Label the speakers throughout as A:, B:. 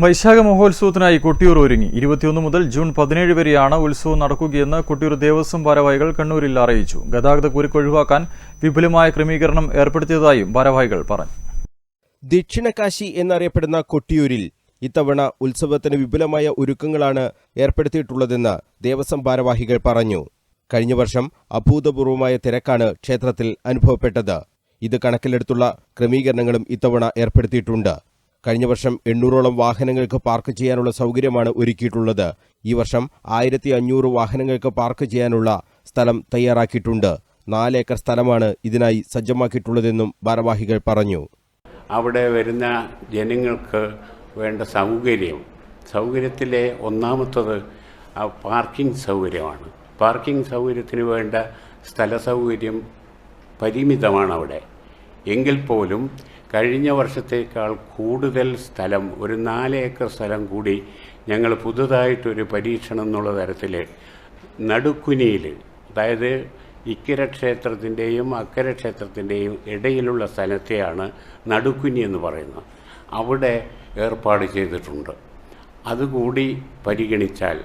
A: വൈശാഖ മഹോത്സവത്തിനായി കൊട്ടിയൂർ ഒരുങ്ങി. ഇരുപത്തിയൊന്ന് മുതൽ ജൂൺ പതിനേഴ് വരെയാണ് ഉത്സവം നടക്കുകയെന്ന് കൊട്ടിയൂർ ദേവസ്വം ഭാരവാഹികൾ കണ്ണൂരിൽ അറിയിച്ചു. ഗതാഗത കുരുക്ക് ഒഴിവാക്കാൻ വിപുലമായ ക്രമീകരണം ഏർപ്പെടുത്തിയതായും ഭാരവാഹികൾ പറഞ്ഞു.
B: ദക്ഷിണകാശി എന്നറിയപ്പെടുന്ന കൊട്ടിയൂരിൽ ഇത്തവണ ഉത്സവത്തിന് വിപുലമായ ഒരുക്കങ്ങളാണ് ഏർപ്പെടുത്തിയിട്ടുള്ളതെന്ന് ദേവസ്വം ഭാരവാഹികൾ പറഞ്ഞു. കഴിഞ്ഞ വർഷം അഭൂതപൂർവമായ തിരക്കാണ് ക്ഷേത്രത്തിൽ അനുഭവപ്പെട്ടത്. ഇത് കണക്കിലെടുത്തുള്ള ക്രമീകരണങ്ങളും ഇത്തവണ ഏർപ്പെടുത്തിയിട്ടുണ്ട്. കഴിഞ്ഞ വർഷം എണ്ണൂറോളം വാഹനങ്ങൾക്ക് പാർക്ക് ചെയ്യാനുള്ള സൗകര്യമാണ് ഒരുക്കിയിട്ടുള്ളത്. ഈ വർഷം ആയിരത്തി അഞ്ഞൂറ് വാഹനങ്ങൾക്ക് പാർക്ക് ചെയ്യാനുള്ള സ്ഥലം തയ്യാറാക്കിയിട്ടുണ്ട്. നാലേക്കർ സ്ഥലമാണ് ഇതിനായി സജ്ജമാക്കിയിട്ടുള്ളതെന്നും ഭാരവാഹികൾ പറഞ്ഞു.
C: അവിടെ വരുന്ന ജനങ്ങൾക്ക് വേണ്ട സൗകര്യം സൗകര്യത്തിലെ ഒന്നാമത്തത് ആ പാർക്കിംഗ് സൗകര്യമാണ്. പാർക്കിംഗ് സൗകര്യത്തിന് വേണ്ട സ്ഥല സൗകര്യം പരിമിതമാണ് അവിടെ. എങ്കിൽ പോലും കഴിഞ്ഞ വർഷത്തേക്കാൾ കൂടുതൽ സ്ഥലം ഒരു നാല് ഏക്കർ സ്ഥലം കൂടി ഞങ്ങൾ പുതുതായിട്ടൊരു പരീക്ഷണം എന്നുള്ള തരത്തിൽ നടുക്കുനിയിൽ അതായത് ഇക്കര ക്ഷേത്രത്തിന്റെയും അക്കര ക്ഷേത്രത്തിന്റെയും ഇടയിലുള്ള സ്ഥലത്തെയാണ് നടുക്കുനി എന്ന് പറയുന്നത്. അവിടെ ഏർപ്പാട് ചെയ്തിട്ടുണ്ട്. അതുകൂടി പരിഗണിച്ചാൽ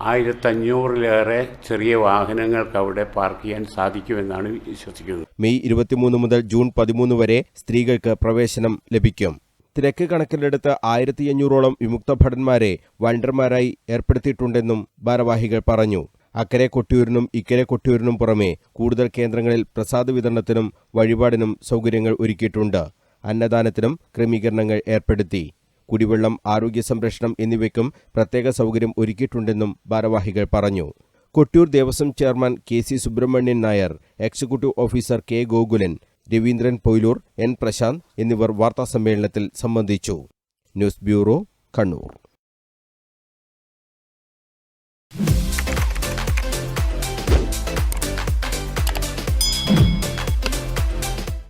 C: ആയിരത്തഞ്ഞൂറിലേറെ ചെറിയ വാഹനങ്ങൾക്ക് അവിടെ പാർക്ക് ചെയ്യാൻ സാധിക്കുമെന്നാണ് വിശ്വസിക്കുന്നത്.
B: മെയ് ഇരുപത്തിമൂന്ന് മുതൽ ജൂൺ പതിമൂന്ന് വരെ സ്ത്രീകൾക്ക് പ്രവേശനം ലഭിക്കും. തിരക്ക് കണക്കിലെടുത്ത് ആയിരത്തി അഞ്ഞൂറോളം വിമുക്ത ഭടന്മാരെ വണ്ടർമാരായി ഏർപ്പെടുത്തിയിട്ടുണ്ടെന്നും ഭാരവാഹികൾ പറഞ്ഞു. അക്കരെ കൊട്ടിയൂരിനും ഇക്കരെ കൊട്ടിയൂരിനും പുറമെ കൂടുതൽ കേന്ദ്രങ്ങളിൽ പ്രസാദ വിതരണത്തിനും വഴിപാടിനും സൗകര്യങ്ങൾ ഒരുക്കിയിട്ടുണ്ട്. അന്നദാനത്തിനും ക്രമീകരണങ്ങൾ ഏർപ്പെടുത്തി. കുടിവെള്ളം ആരോഗ്യ സംരക്ഷണം എന്നിവയ്ക്കും പ്രത്യേക സൗകര്യം ഒരുക്കിയിട്ടുണ്ടെന്നും ഭാരവാഹികൾ പറഞ്ഞു. Kottiyoor Devaswom chairman K C Subramanian Nair executive officer K Gokulan Raveendran Poyloor N Prashanth എന്നിവർ വാർത്താസമ്മേളനത്തിൽ സംബന്ധിച്ചു. News bureau Kannur.